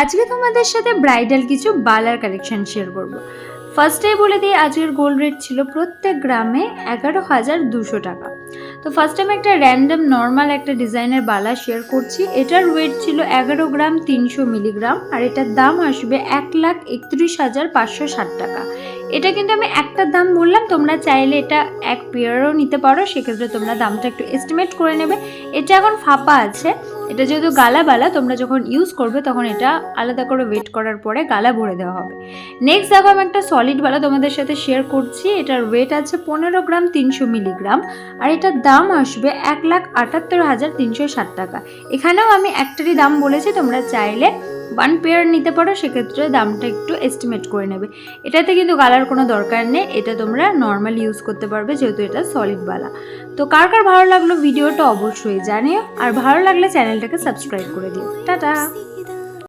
আজকে তোমাদের সাথে ব্রাইডাল কিছু বালার কালেকশন শেয়ার করব। ফার্স্টেই বলে দিই, আজকের গোল্ড রেট ছিল প্রত্যেক গ্রামে এগারো হাজার দুশো টাকা। তো ফার্স্ট টাইম একটা র্যান্ডম নর্মাল একটা ডিজাইনের বালা শেয়ার করছি। এটার ওয়েট ছিল এগারো গ্রাম তিনশো মিলিগ্রাম আর এটার দাম আসবে এক লাখ একত্রিশ হাজার পাঁচশো ষাট টাকা। এটা কিন্তু আমি একটা দাম বললাম, তোমরা চাইলে এটা এক পেয়ারও নিতে পারো। সেক্ষেত্রে তোমরা দামটা একটু এস্টিমেট করে নেবে। এটা এখন ফাঁপা আছে। এটা যেহেতু গালা বালা তোমরা যখন ইউজ করবে তখন এটা আলাদা করে ওয়েট করার পরে গালা ভরে দেওয়া হবে। নেক্সট দেখো আমি একটা সলিড বালা তোমাদের সাথে শেয়ার করছি। এটার ওয়েট আছে পনেরো গ্রাম তিনশো মিলিগ্রাম আর এটার দাম আসবে এক লাখ আটাত্তর হাজার তিনশো ষাট টাকা। এখানেও আমি একটারই দাম বলেছি, তোমরা চাইলে ওয়ান পেয়ার নিতে পারো, সেক্ষেত্রে দামটা একটু এস্টিমেট করে নেবে। এটাতে কিন্তু গালার কোনো দরকার নেই, এটা তোমরা নর্মাল ইউজ করতে পারবে, যেহেতু এটা সলিড বালা। তো কার কার ভালো লাগল ভিডিওটা অবশ্যই জানিও, আর ভালো লাগলে চ্যানেলটাকে সাবস্ক্রাইব করে দিও। টাটা!